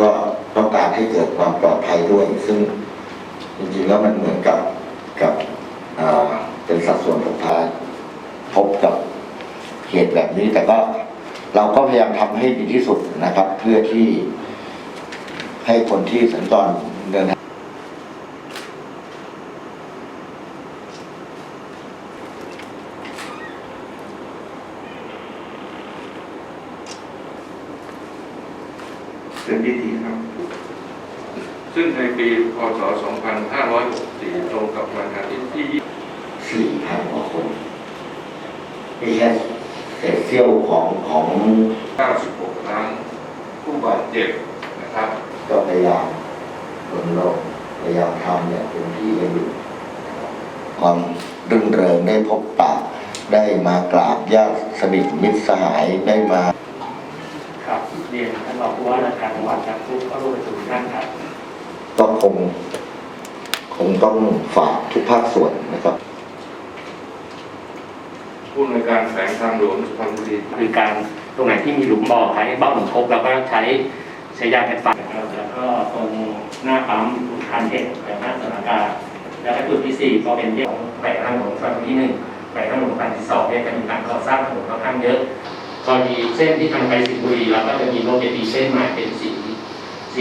ก็ต้องการให้เกิดความปลอดภัยด้วย ซึ่งจริงๆแล้วมันเหมือนกับกับเป็นสัดส่วนของพาพบกับเหตุแบบนี้แต่ก็ เราก็พยายามทำให้ดีที่สุดนะครับ เพื่อที่ให้คนที่สัญจรเดินทางเป็นพิธีครับ ซึ่งในปี พศ 2564 ตรงกับวันอาทิตย์ที่สี่พันกว่าคนนี่แค่เศ ษเสี้ยวของของ96 ครั้ง ผู้บาดเจ็บนะครับ ก็พยายามรณรงค์พยายามทำเนี่ยเป็นที่กันอยู่ความรื่นเริงได้พบปะได้มากราบญาติสนิทมิตรสหายได้มาครับเรียนท่านรองผู้ว่าราชการจังหวัดครับทุกเข้าร่วมประชุมท่านครับก็คงคงต้องฝากทุกภาคส่วนนะครับ ผู้ในวยการแฝงทางหลวงสุพรรณบุรีคือการตรงไหนที่มีหลุมบ่อใช้เบ้าหนุนคบแล้วก็ใช้ใช้ยาแคทฟันนะครับแล้วก็ตรงหน้าปั๊มคันเทศแบบหน้าสถานการณ์แล้วก็จุดที่สี่ก็เป็นเรื่องของแหวนทางหลวงฝั่งที่หนึ่งแหวนทางหลวงฝั่งที่สองเนี่ยจะมีการก่อสร้างถนนค่อนข้างเยอะกรณีเส้นที่ทางไปสิงห์บุรีเราก็จะมีโลเกตีเส้นใหม่เป็นสี